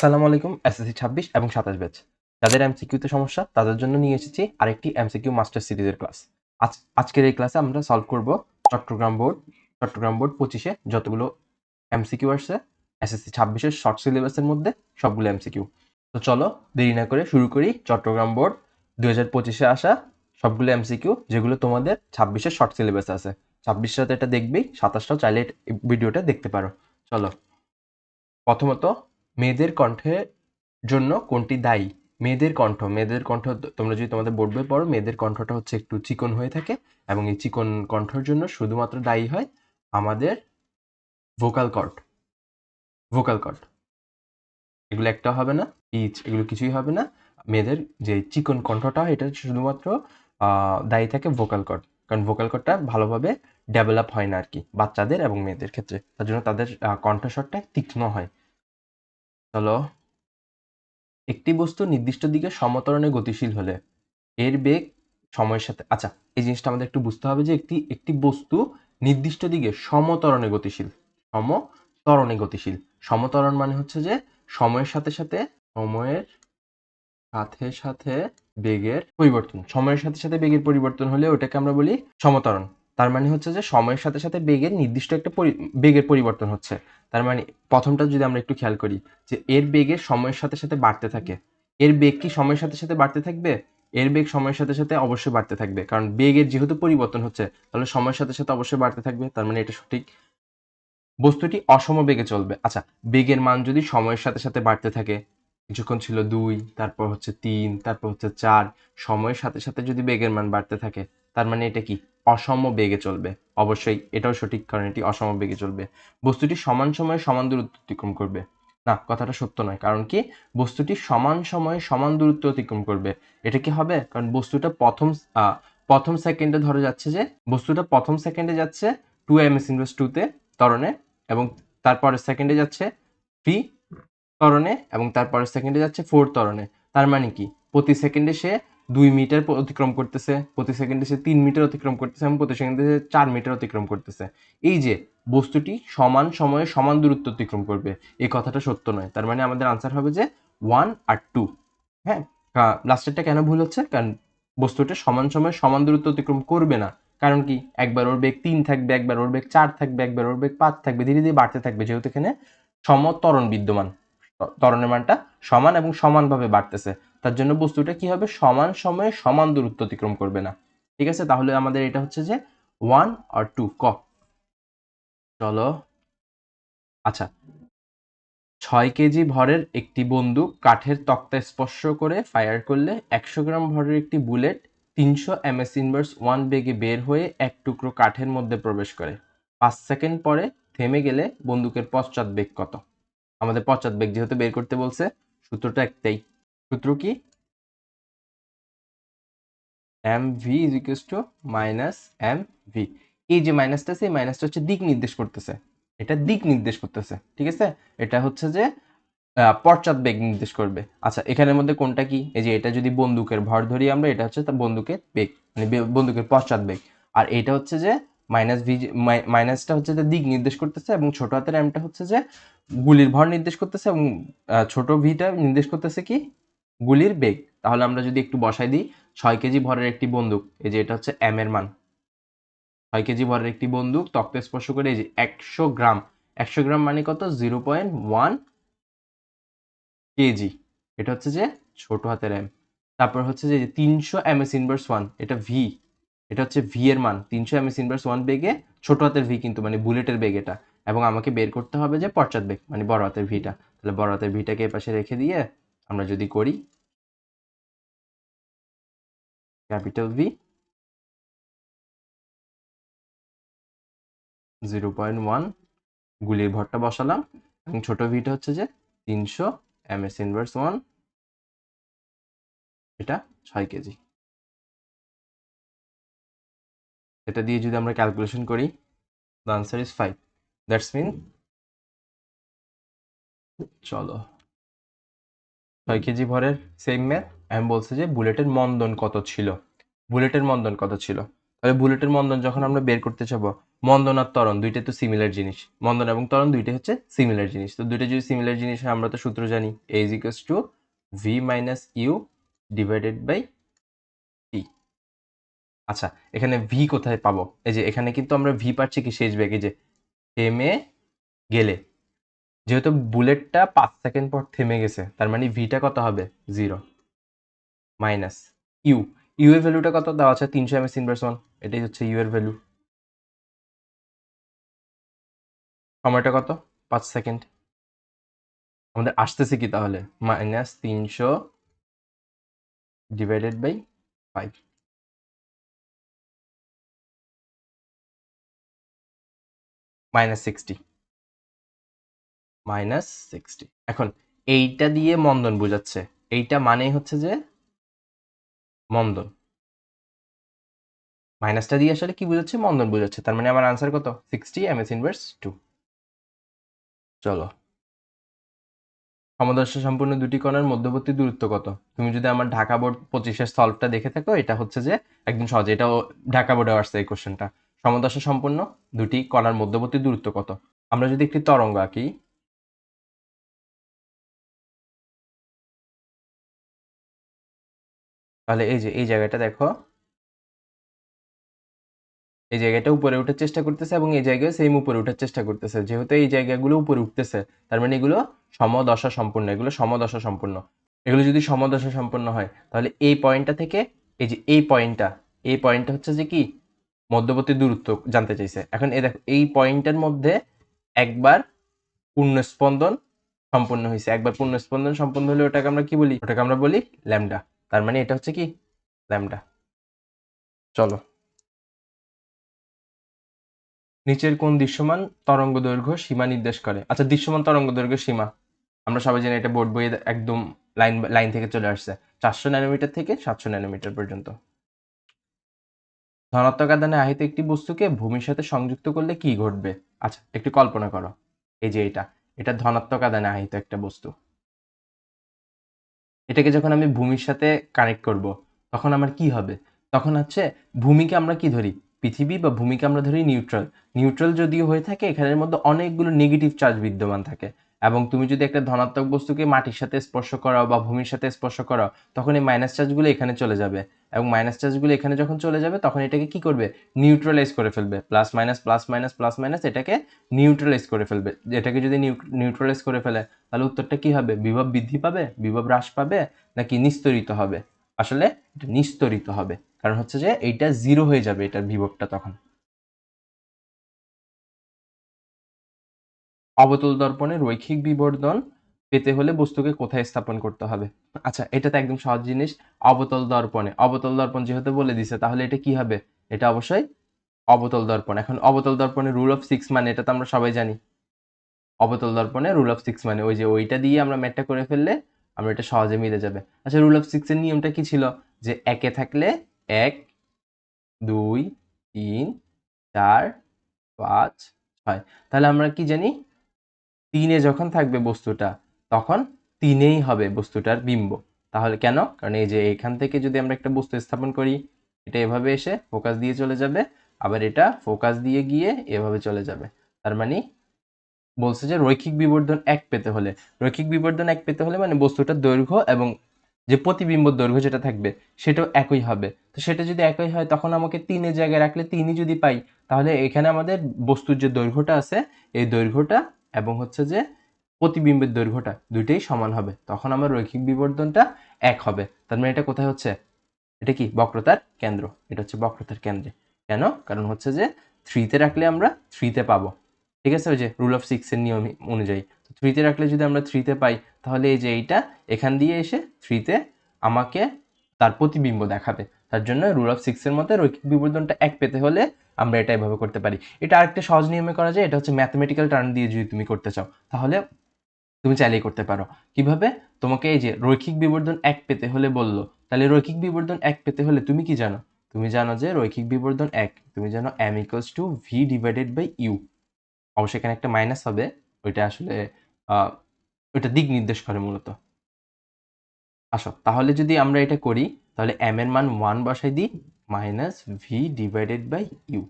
আসসালামু আলাইকুম, এসএসসি ছাব্বিশ এবং সাতাশ ব্যাচ। যাদের এমসিকিউতে সমস্যা, তাদের জন্য নিয়ে এসেছি আরেকটি এমসিকিউ মাস্টার সিরিজের ক্লাস আজ, আজকের এই ক্লাসে আমরা সলভ করব চট্টগ্রাম বোর্ড চট্টগ্রাম বোর্ড পঁচিশে যতগুলো এমসিকিউ আসছে এসএসসি ছাব্বিশের শর্ট সিলেবাসের মধ্যে সবগুলো এমসিকিউ তো চলো, দেরি না করে শুরু করি চট্টগ্রাম বোর্ড দু হাজার পঁচিশে আসা সবগুলো এমসিকিউ যেগুলো তোমাদের ছাব্বিশের শর্ট সিলেবাসে আছে। ছাব্বিশটা তো এটা দেখবেই, সাতাশটাও চাইলে ভিডিওটা দেখতে পারো। চলো। প্রথমত মেয়েদের কণ্ঠের জন্য কোনটি দায়ী? মেয়েদের কণ্ঠ। মেয়েদের কণ্ঠ তোমরা যদি তোমাদের বোর্ড বই পড়ো, মেয়েদের কণ্ঠটা হচ্ছে একটু চিকন হয়ে থাকে এবং এই চিকন কণ্ঠর জন্য শুধুমাত্র দায়ী হয় আমাদের ভোকাল কর্ড ভোকাল কর্ড এগুলো একটা হবে না ইচ এগুলো কিছুই হবে না। মেয়েদের যে চিকন কণ্ঠটা এটা শুধুমাত্র দায়ী থাকে ভোকাল কর্ড কারণ ভোকাল কর্ডটা ভালোভাবে ডেভেলপ হয় না আর কি, বাচ্চাদের এবং মেয়েদের ক্ষেত্রে। তার জন্য তাদের কণ্ঠস্বরটা তীক্ষ্ণ হয়। চলো। একটি বস্তু নির্দিষ্ট দিকে সমতরণে গতিশীল হলে এর বেগ সময়ের সাথে আচ্ছা এই জিনিসটা আমাদের একটু বুঝতে হবে যে একটি একটি বস্তু নির্দিষ্ট দিকে সমতরণে গতিশীল সমতরণে গতিশীল। সমতরণ মানে হচ্ছে যে সময়ের সাথে সাথে সময়ের সাথে সাথে বেগের পরিবর্তন, সময়ের সাথে সাথে বেগের পরিবর্তন হলে ওটাকে আমরা বলি সমতরণ। তার মানে হচ্ছে যে সময়ের সাথে সাথে বেগের নির্দিষ্ট একটা বেগের পরিবর্তন হচ্ছে। তার মানে প্রথমটা যদি আমরা একটু খেয়াল করি, যে এর বেগের সময়ের সাথে সাথে বাড়তে থাকে। এর বেগ কি সময়ের সাথে সাথে বাড়তে থাকবে? এর বেগ সময়ের সাথে সাথে অবশ্যই বাড়তে থাকবে। কারণ বেগের যেহেতু পরিবর্তন হচ্ছে, তাহলে সময়ের সাথে সাথে অবশ্যই বাড়তে থাকবে। তার মানে এটা সঠিক। বস্তুটি অসম বেগে চলবে। আচ্ছা বেগের মান যদি সময়ের সাথে সাথে বাড়তে থাকে, কিছুক্ষণ ছিল দুই, তারপর হচ্ছে তিন, তারপর হচ্ছে চার, সময়ের সাথে সাথে যদি বেগের মান বাড়তে থাকে তার মানে এটা কি? অসম বেগে চলবে। অবশ্যই এটাও সঠিক, কারণ এটি অসম বেগে চলবে। বস্তুটি সমান সময়ে সমান দূরত্ব অতিক্রম করবে। না, কথাটা সত্য নয়। কারণ কি? বস্তুটি সমান সময়ে সমান দূরত্ব অতিক্রম করবে। এটা কি হবে? কারণ বস্তুটা প্রথম প্রথম সেকেন্ডে ধরে যাচ্ছে যে, বস্তুটা প্রথম সেকেন্ডে যাচ্ছে টু এম এস ইনভার্স টুতে তরণে এবং তারপরের সেকেন্ডে যাচ্ছে থ্রি তরণে এবং তারপরের সেকেন্ডে যাচ্ছে ফোর তরণে তার মানে কি? প্রতি সেকেন্ডে সে দুই মিটার অতিক্রম করতেছে, প্রতি সেকেন্ডে সে তিন মিটার অতিক্রম করতেছে এবং প্রতি সেকেন্ডে সে চার মিটার অতিক্রম করতেছে। এই যে বস্তুটি সমান সময়ে সমান দূরত্ব অতিক্রম করবে এই কথাটা সত্য নয়। তার মানে আমাদের আনসার হবে যে ওয়ান আর টু হ্যাঁ? লাস্টেরটা কেন ভুল হচ্ছে? কারণ বস্তুটা সমান সময়ে সমান দূরত্ব অতিক্রম করবে না। কারণ কি? একবার ওর বেগ তিন থাকবে, একবার ওর বেগ চার থাকবে, একবার ওর বেগ পাঁচ থাকবে, ধীরে ধীরে বাড়তে থাকবে। যেহেতু এখানে সমতরণ বিদ্যমান ত্বরণের মানটা সমান এবং সমানভাবে বাড়তেছে। তার জন্য বস্তুটা কি হবে? সমান সময়ে সমান দূরত্ব অতিক্রম করবে না। ঠিক আছে? তাহলে আমাদের এটা হচ্ছে যে ওয়ান আর টু ক? চলো। আচ্ছা। ছয় কেজি ভরের একটি বন্দুক কাঠের তক্তা স্পর্শ করে ফায়ার করলে একশো গ্রাম ভরের একটি বুলেট তিনশো এমএস ইনভার্স ওয়ান বেগে বের হয়ে এক টুকরো কাঠের মধ্যে প্রবেশ করে। পাঁচ সেকেন্ড পরে থেমে গেলে বন্দুকের পশ্চাৎ বেগ কত? আমাদের পশ্চাৎ বেগ যেহেতু বের করতে বলছে, সূত্রটা একটাই। সূত্র কি M V is to minus M V এই যে মাইনাসটা এই মাইনাসটা হচ্ছে দিক নির্দেশ করতেছে। এটা দিক নির্দেশ করতেছে, ঠিক আছে? এটা হচ্ছে যে পশ্চাৎ বেগ নির্দেশ করবে। আচ্ছা এখানের মধ্যে কোনটা কি? এই যে এটা যদি বন্দুকের ভর ধরি আমরা, এটা হচ্ছে বন্দুকের বেগ মানে বন্দুকের পশ্চাৎ বেগ। আর এটা হচ্ছে যে মাইনাস ভি মাইনাসটা হচ্ছে যে দিক নির্দেশ করতেছে এবং ছোট হাতের এমটা হচ্ছে যে, গুলির ভর নির্দেশ করতেছে এবং ছোট ভিটা নির্দেশ করতেছে কি? গুলির বেগ, তাহলে আমরা যদি একটু বসাই দিই, ছয় কেজি ভরের একটি বন্দুক, এই যে এটা হচ্ছে এম এর মান। ছয় কেজি ভরের একটি বন্দুক তক্ত স্পর্শ করে এই যে একশো গ্রাম। একশো গ্রাম মানে কত? Zero point one KG. এটা হচ্ছে যে ছোট হাতের এম তারপর হচ্ছে যে তিনশো এম এস ইনভার্স ওয়ান এটা ভি এটা হচ্ছে ভি এর মান। তিনশো এম এস ইনভার্স ওয়ান বেগে, ছোট হাতের ভি কিন্তু মানে বুলেটের বেগ এটা। এবং আমাকে বের করতে হবে যে পশ্চাৎ বেগ মানে বড় হাতের ভিটা তাহলে বড় হাতের ভিটাকে এ পাশে রেখে দিয়ে আমরা যদি করি জিরো পয়েন্ট ওয়ান গুলির ভরটা বসালাম। এবং ছোট ভিটা হচ্ছে যে তিনশো এম এস ইনভার্স ওয়ান এটা ছয় কেজি। এটা দিয়ে যদি আমরা ক্যালকুলেশন করি the answer is five that's mean চলো। ছয় কেজি ভরের সেম ম্যাথ আমি বলছে যে বুলেটের মন্দন কত ছিল? বুলেটের মন্দন কত ছিল? তাহলে বুলেটের মন্দন যখন আমরা বের করতে যাব, মন্দন আর ত্বরণ দুইটা তো সিমিলার জিনিস। মন্দন এবং তরণ দুইটা হচ্ছে সিমিলার জিনিস। তো দুইটা যদি সিমিলার জিনিস হয়, আমরা তো সূত্র জানি। A is to V minus U divided by T আচ্ছা এখানে ভি কোথায় পাবো? এই যে এখানে কিন্তু আমরা ভি পাচ্ছি কি শেষ ব্যাগে যে থেমে গেলে। যেহেতু বুলেটটা পাঁচ সেকেন্ড পর থেমে গেছে, তার মানে ভিটা কত হবে? জিরো মাইনাস ইউ ইউ এর ভ্যালুটা কত? দেওয়া আছে তিনশো এম এস ইনভার্স ওয়ান এটাই হচ্ছে ইউ এর ভ্যালু সময়টা কত? পাঁচ সেকেন্ড আমাদের আসতেছে কি তাহলে? মাইনাস তিনশো divided by five minus sixty minus sixty এখন এইটা দিয়ে মন্দন বোঝাচ্ছে। এইটা মানেই হচ্ছে যে মন্দন। মাইনাসটা দিয়ে আসলে কি বোঝাচ্ছে? মন্দন বোঝাচ্ছে। তার মানে আমার আনসার কত? Sixty M S inverse two চলো। সমদর্শ সম্পূর্ণ দুটি কণার মধ্যবর্তী দূরত্ব কত? তুমি যদি আমার ঢাকা বোর্ড পঁচিশের সলভটা দেখে থাকো, এটা হচ্ছে যে একদম সহজে, এটাও ঢাকা বোর্ডে আসছে এই কোশ্চেনটা সমদর্শ সম্পূর্ণ দুটি কণার মধ্যবর্তী দূরত্ব কত? আমরা যদি একটি তরঙ্গ আঁকি তাহলে এই যে, এই জায়গাটা দেখো। এই জায়গাটা উপরে ওঠার চেষ্টা করতেছে এবং এই জায়গায় সেম উপরে ওঠার চেষ্টা করতেছে। যেহেতু এই জায়গাগুলো উপরে উঠতেছে, তার মানে এগুলো সমদশা সম্পূর্ণ, এগুলো সমদশা সম্পূর্ণ। এগুলো যদি সমদশা সম্পূর্ণ হয়, তাহলে এই পয়েন্টটা থেকে, এই যে, এই পয়েন্টটা এই পয়েন্টটা হচ্ছে যে কি? মধ্যবর্তী দূরত্ব জানতে চাইছে। এখন এই দেখো, এই পয়েন্টের মধ্যে একবার পূর্ণস্পন্দন সম্পূর্ণ হয়েছে। একবার পূর্ণস্পন্দন সম্পূর্ণ হলে ওটাকে আমরা কি বলি? ওটাকে আমরা বলি ল্যামডা। তার মানে এটা হচ্ছে কি? ল্যামডা। চলো। নিচের কোন দৃশ্যমান তরঙ্গ দৈর্ঘ্য সীমা নির্দেশ করে? আচ্ছা দৃশ্যমান তরঙ্গ দৈর্ঘ্য সীমা। আমরা সবাই জানি এটা বোর্ড বইয়ে একদম লাইন লাইন থেকে চলে আসছে। চারশো ন্যানোমিটার থেকে সাতশো ন্যানোমিটার পর্যন্ত। ধনাত্মক আদানে আহিত একটি বস্তুকে ভূমির সাথে সংযুক্ত করলে কি ঘটবে? আচ্ছা একটু কল্পনা করো। এই যে এটা এটা ধনাত্মক আদানে আহিত একটা বস্তু। এটাকে যখন আমি ভূমির সাথে কানেক্ট করব, তখন আমার কি হবে? তখন হচ্ছে ভূমিকে আমরা কি ধরি? পৃথিবী বা ভূমিকে আমরা ধরি নিউট্রাল নিউট্রাল যদিও হয়ে থাকে, এখানের মধ্যে অনেকগুলো নেগেটিভ চার্জ বিদ্যমান থাকে। এবং তুমি যদি একটা ধনাত্মক বস্তুকে মাটির সাথে স্পর্শ করাও বা ভূমির সাথে স্পর্শ করাও, তখন এই মাইনাস চার্জগুলো এখানে চলে যাবে। এবং মাইনাস চার্জগুলো এখানে যখন চলে যাবে, তখন এটাকে কি করবে? নিউট্রালাইজ করে ফেলবে। Plus minus plus minus plus minus এটাকে নিউট্রালাইজ করে ফেলবে। এটাকে যদি নিউট্রালাইজ করে ফেলে, তাহলে উত্তরটা কি হবে? বিভব বৃদ্ধি পাবে? বিভব হ্রাস পাবে? নাকি নিস্তরিত হবে? আসলে এটা নিস্তরিত হবে। কারণ হচ্ছে যে, এইটা জিরো হয়ে যাবে, এটার বিভবটা তখন। অবতল দর্পণে রৈখিক বিবর্ধন পেতে হলে বস্তুকে কোথায় স্থাপন করতে হবে? আচ্ছা এটা তো একদম সহজ জিনিস। অবতল দর্পণে। অবতল দর্পণ যেহেতু বলে দিছে, তাহলে এটা কি হবে? এটা অবশ্যই অবতল দর্পণ। এখন অবতল দর্পণে রুল অফ সিক্স মানে এটা তো আমরা সবাই জানি। অবতল দর্পণে রুল অফ সিক্স মানে ওই যে ওইটা দিয়ে আমরা ম্যাটটা করে ফেললে আমরা এটা সহজে মিলে যাবে। আচ্ছা রুল অফ সিক্সের নিয়মটা কি ছিল? যে একে থাকলে এক, দুই, তিন, চার, পাঁচ, ছয়। তাহলে আমরা কি জানি? তিনে যখন থাকবে বস্তুটা, তখন তিনেই হবে বস্তুটার বিম্ব। তাহলে কেন? কারণ এই যে এখান থেকে যদি আমরা একটা বস্তু স্থাপন করি, এটা এভাবে এসে ফোকাস দিয়ে চলে যাবে, আবার এটা ফোকাস দিয়ে গিয়ে এভাবে চলে যাবে। তার মানে বলছে যে রৈখিক বিবর্ধন এক পেতে হলে। রৈখিক বিবর্ধন এক পেতে হলে মানে বস্তুটার দৈর্ঘ্য এবং যে প্রতিবিম্ব দৈর্ঘ্য যেটা থাকবে, সেটাও একই হবে। তো সেটা যদি একই হয়, তখন আমাকে তিনের জায়গায় রাখলে তিনই যদি পাই, তাহলে এখানে আমাদের বস্তুর যে দৈর্ঘ্যটা আছে, এই দৈর্ঘ্যটা এবং হচ্ছে যে প্রতিবিম্বের দৈর্ঘ্যটা দুইটাই সমান হবে। তখন আমার রৈখিক বিবর্তনটা এক হবে। তার মানে এটা কোথায় হচ্ছে? এটা কি? বক্রতার কেন্দ্র। এটা হচ্ছে বক্রতার কেন্দ্রে। কেন? কারণ হচ্ছে যে থ্রিতে রাখলে আমরা থ্রিতে পাবো। ঠিক আছে? ওই যে রুল অফ সিক্সের নিয়ম অনুযায়ী। তো থ্রিতে রাখলে যদি আমরা থ্রিতে পাই, তাহলে এই যে এইটা এখান দিয়ে এসে থ্রিতে আমাকে তার প্রতিবিম্ব দেখাবে। তার জন্য রুল অফ সিক্সের মধ্যে রৈখিক বিবর্ধনটা এক পেতে হলে আমরা এটা এভাবে করতে পারি। এটা আরেকটা সহজ নিয়মে করা যায়, এটা হচ্ছে ম্যাথমেটিক্যাল টার্ম দিয়ে যদি তুমি করতে চাও, তাহলে তুমি চাইলেই করতে পারো। কীভাবে? তোমাকে এই যে রৈখিক বিবর্ধন এক পেতে হলে বলল, তাহলে রৈখিক বিবর্ধন এক পেতে হলে তুমি কি জানো? তুমি জানো যে রৈখিক বিবর্ধন এক, তুমি জানো M equals to V divided by U অবশ্যই এখানে একটা মাইনাস হবে, ওইটা আসলে ওইটা দিক নির্দেশ করে মূলত। আসো, তাহলে যদি আমরা এটা করি, তাহলে এম এর মান ওয়ান বসাই দিই minus V divided by U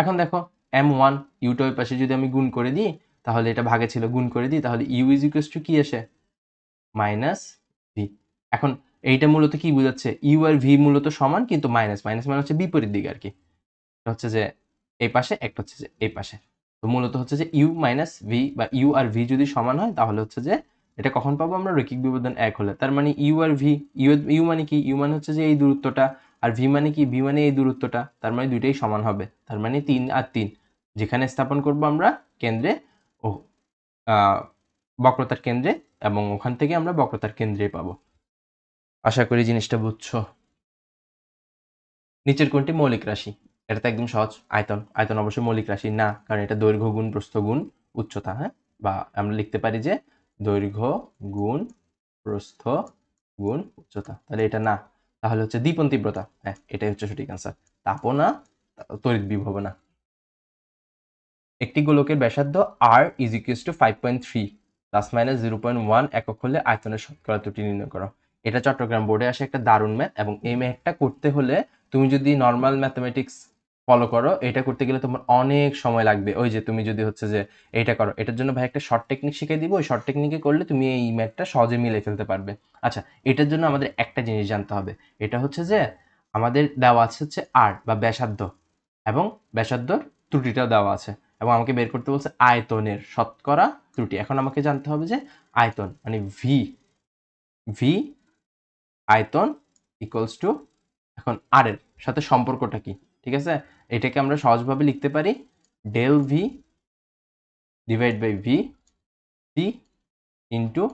এখন দেখো এম ওয়ান ইউটা পাশে যদি আমি গুণ করে দিই, তাহলে এটা ভাগে ছিল, গুণ করে দিই, তাহলে ইউ ইজ ইকুয়াস টু কি আসে? মাইনাস ভি এখন এইটা মূলত কি বোঝাচ্ছে? ইউ আর ভি মূলত সমান, কিন্তু মাইনাস মাইনাস মানে হচ্ছে বিপরীত দিকে আর কি। হচ্ছে যে এই পাশে, একটা হচ্ছে যে এই পাশে। তো মূলত হচ্ছে যে ইউ মাইনাস ভি বা ইউ আর ভি যদি সমান হয়, তাহলে হচ্ছে যে এটা কখন পাবো? আমরা রৈখিক বিবর্ধন এক হলে। তার মানে ইউ আর ভি ইউ ইউ মানে কি? ইউ মানে হচ্ছে যে এই দূরত্বটা, আর ভি মানে কি? ভি মানে এই দূরত্বটা। তার মানে দুইটাই সমান হবে। তার মানে তিন আর তিন। যেখানে স্থাপন করব আমরা কেন্দ্রে ও বক্রতার কেন্দ্রে, এবং ওখান থেকে আমরা বক্রতার কেন্দ্রে পাবো। আশা করি জিনিসটা বুঝছ। নিচের কোনটি? মৌলিক রাশি। এটা তো একদম সহজ। আয়তন। আয়তন অবশ্যই মৌলিক রাশি। না, কারণ এটা দৈর্ঘ্য গুণ, প্রস্থ গুণ, উচ্চতা হ্যাঁ? বা আমরা লিখতে পারি যে দৈর্ঘ্য গুণ প্রস্থ গুণ উচ্চতা। তাহলে এটা না। তাহলে হচ্ছে দীপন তীব্রতা। হ্যাঁ এটাই হচ্ছে সঠিক আনসার তাপও না তড়িৎ বিভব না। একটি গোলকের ব্যাসার্ধ R is equals to five point three plus minus zero point one একক হলে আয়তনের শতকরা ত্রুটি নির্ণয় করো। এটা চট্টগ্রাম বোর্ডে আসে একটা দারুণ ম্যাথ এবং এই ম্যাথটা করতে হলে তুমি যদি নর্মাল ম্যাথমেটিক্স ফলো করো। এটা করতে গেলে তোমার অনেক সময় লাগবে। ওই যে তুমি যদি হচ্ছে যে এইটা করো, এটার জন্য ভাই একটা শর্ট টেকনিক শিখিয়ে দিব। ওই শর্ট টেকনিকে করলে তুমি এই ম্যাথটা সহজে মিলে ফেলতে পারবে। আচ্ছা এটার জন্য আমাদের একটা জিনিস জানতে হবে। এটা হচ্ছে যে আমাদের দেওয়া আছে হচ্ছে আর বা ব্যাসার্ধ এবং ব্যাসার্ধর ত্রুটিটাও দেওয়া আছে এবং আমাকে বের করতে বলছে আয়তনের শতকরা ত্রুটি। এখন আমাকে জানতে হবে যে আয়তন মানে ভি ভি আয়তন ইকুয়ালস টু এখন আর এর সাথে সম্পর্কটা কি? ঠিক আছে? এটাকে আমরা সহজভাবে লিখতে পারি del V divide by V C into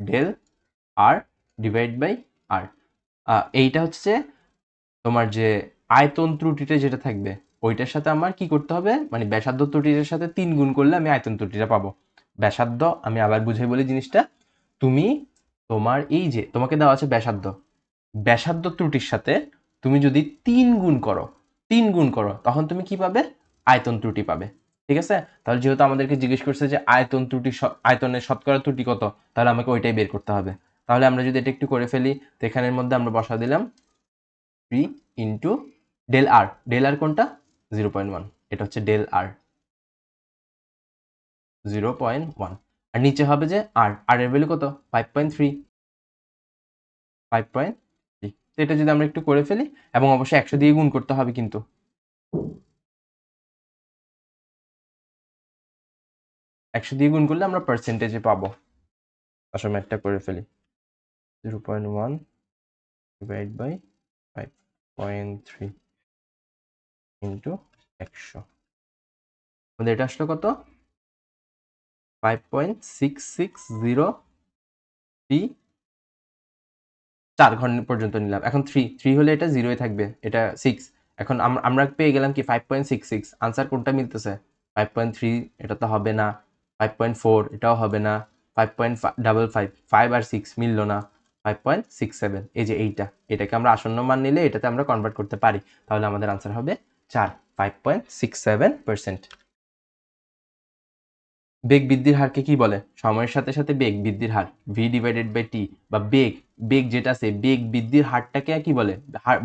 del R divide by R এইটা হচ্ছে তোমার যে আয়তন ত্রুটিটা যেটা থাকবে, ওইটার সাথে আমার কি করতে হবে? মানে ব্যাসার্ধ ত্রুটিটার সাথে তিন গুণ করলে আমি আয়তন ত্রুটিটা পাবো। ব্যাসার্ধ, আমি আবার বুঝাই বলি জিনিসটা, তুমি তোমার এই যে, তোমাকে দেওয়া আছে ব্যাসার্ধ ব্যাসার্ধ ত্রুটির সাথে তুমি যদি তিন গুণ করো তিন গুণ করো, তখন তুমি কি পাবে? আয়তন ত্রুটি পাবে। ঠিক আছে? তাহলে যেহেতু আমাদেরকে জিজ্ঞেস করছে যে আয়তন ত্রুটি আয়তনের শতকরা ত্রুটি কত, তাহলে আমাকে ওইটাই বের করতে হবে। তাহলে আমরা যদি এটা একটু করে ফেলি, তো এখানের মধ্যে আমরা বসা দিলাম three into del R del R কোনটা? জিরো পয়েন্ট ওয়ান এটা হচ্ছে del R zero point one আর নিচে হবে যে আর আর এর ভ্যালু কত? Five point three five point এটা যদি আমরা একটু করে ফেলি, এবং অবশ্যই একশো দিয়ে গুণ করতে হবে কিন্তু। একশো দিয়ে গুণ করলে আমরা পার্সেন্টেজে পাবো। আসলে ম্যাথটা করে ফেলি। Zero point one by five point three into একশো। আমাদের এটা আসলো কত? Five point six six zero three চার ঘণ্টা পর্যন্ত নিলাম। এখন থ্রি থ্রি হলে এটা জিরোই থাকবে, এটা সিক্স এখন আমরা পেয়ে গেলাম কি five point six six answer কোনটা মিলতেছে? ফাইভ পয়েন্ট থ্রি এটা তো হবে না। ফাইভ পয়েন্ট ফোর এটাও হবে না। Five point double five five আর সিক্স মিললো না। ফাইভ পয়েন্ট সিক্স সেভেন এই যে এইটা। এটাকে আমরা আসন্ন মান নিলে এটাতে আমরা কনভার্ট করতে পারি। তাহলে আমাদের আনসার হবে চার five point six seven percent বেগ বৃদ্ধির হারকে কি বলে? সময়ের সাথে সাথে বেগ বৃদ্ধির হার ভি ডিভাইডেড বাই টি বা বেগ বেগ যেটা আছে, বেগ বৃদ্ধির হারটাকে কি বলে?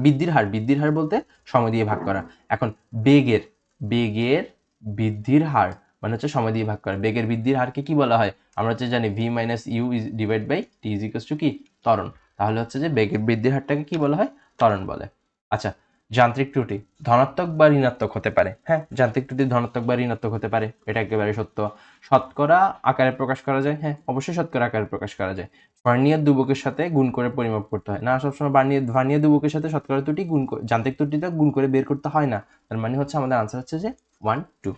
বৃদ্ধির হার বৃদ্ধির হার বলতে সময় দিয়ে ভাগ করা। এখন বেগের বেগের বৃদ্ধির হার মানে হচ্ছে সময় দিয়ে ভাগ করা। বেগের বৃদ্ধির হারকে কি বলা হয়? আমরা হচ্ছে জানি V minus U is divide by T is to কি? ত্বরণ। তাহলে হচ্ছে যে বেগের বৃদ্ধির হারটাকে কি বলা হয়? ত্বরণ বলে। আচ্ছা যান্ত্রিক ত্রুটি, ধনাত্মক বা ঋণাত্মক হতে পারে। হ্যাঁ যান্ত্রিক ত্রুটি, ধনাত্মক বা ঋণাত্মক হতে পারে। এটা একেবারে সত্য। শতকরা আকারে প্রকাশ করা যায়। হ্যাঁ অবশ্যই শতকরা আকারে প্রকাশ করা যায়। ভার্নিয়ার দুবকের সাথে গুণ করে পরিমাপ করতে হয়। না, সবসময় ভার্নিয়ার ভার্নিয়ার দুবকের সাথে শতকরা ত্রুটি গুণ যান্ত্রিক ত্রুটিটা গুণ করে বের করতে হয় না। তার মানে হচ্ছে আমাদের আনসার হচ্ছে যে ওয়ান টু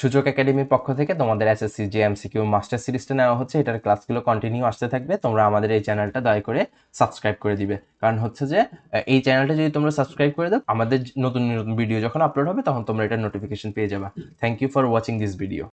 সূচক একাডেমির পক্ষ থেকে তোমাদের এসএসসি যে এমসিকিউ মাস্টার সিরিজটা নেওয়া হচ্ছে। এটার ক্লাসগুলো কন্টিনিউ আসতে থাকবে। তোমরা আমাদের এই চ্যানেলটা দয়া করে সাবস্ক্রাইব করে দিবে। কারণ হচ্ছে যে এই চ্যানেলটা যদি তোমরা সাবস্ক্রাইব করে দাও, আমাদের নতুন নতুন ভিডিও যখন আপলোড হবে, তখন তোমরা এটা নোটিফিকেশন পেয়ে যাবে। Thank you for watching this video